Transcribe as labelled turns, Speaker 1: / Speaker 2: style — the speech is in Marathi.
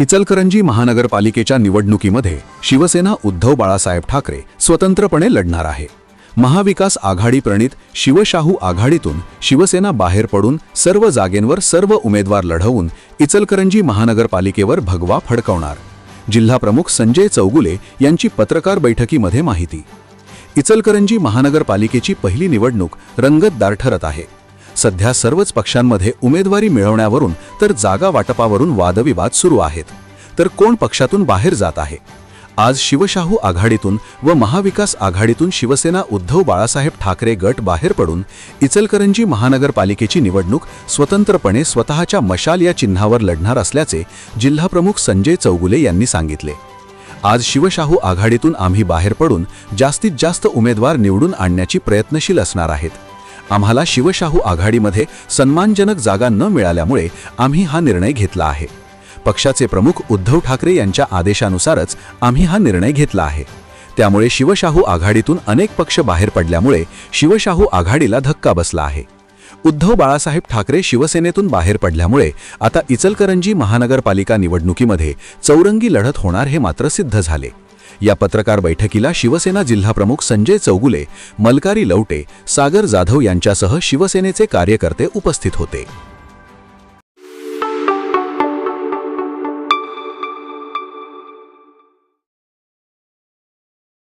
Speaker 1: इचलकरंजी महानगरपालिकेच्या निवडणुकीमध्ये शिवसेना उद्धव बाळासाहेब ठाकरे स्वतंत्रपणे लढणार आहे. महाविकास आघाडी प्रणित शिवशाहू आघाडीतून शिवसेना बाहेर पडून सर्व जागेंवर सर्व उमेदवार लढवून इचलकरंजी महानगरपालिकेवर भगवा फडकवणार. जिल्हाप्रमुख संजय चौगुले यांची पत्रकार बैठकीमध्ये माहिती. इचलकरंजी महानगरपालिकेची पहिली निवडणूक रंगतदार ठरत आहे. सध्या सर्वच पक्षांमध्ये उमेदवारी मिळवण्यावरून तर जागा वाटपावरून वादविवाद सुरू आहेत. तर कोण पक्षातून बाहेर जात आहे? आज शिवशाहू आघाडीतून व महाविकास आघाडीतून शिवसेना उद्धव बाळासाहेब ठाकरे गट बाहेर पडून इचलकरंजी महानगरपालिकेची निवडणूक स्वतंत्रपणे स्वतःच्या मशाल या चिन्हावर लढणार असल्याचे जिल्हाप्रमुख संजय चौगुले यांनी सांगितले. आज शिवशाहू आघाडीतून आम्ही बाहेर पडून जास्तीत जास्त उमेदवार निवडून आणण्याची प्रयत्नशील असणार आहेत. आम्हाला शिवशाहू आघाडीमध्ये सन्मानजनक जागा न मिळाल्यामुळे आम्ही हा निर्णय घेतला आहे. पक्षाचे प्रमुख उद्धव ठाकरे यांच्या आदेशानुसारच आम्ही हा निर्णय घेतला आहे. त्यामुळे शिवशाहू आघाडीतून अनेक पक्ष बाहेर पडल्यामुळे शिवशाहू आघाडीला धक्का बसला आहे. उद्धव बाळासाहेब ठाकरे शिवसेनेतून बाहेर पडल्यामुळे आता इचलकरंजी महानगरपालिका निवडणुकीमध्ये चौरंगी लढत होणार हे मात्र सिद्ध झाले. या पत्रकार बैठकीला शिवसेना जिल्हाप्रमुख संजय चौगुले मलकारी लवटे सागर जाधव यांच्यासह शिवसेनेचे कार्यकर्ते उपस्थित होते.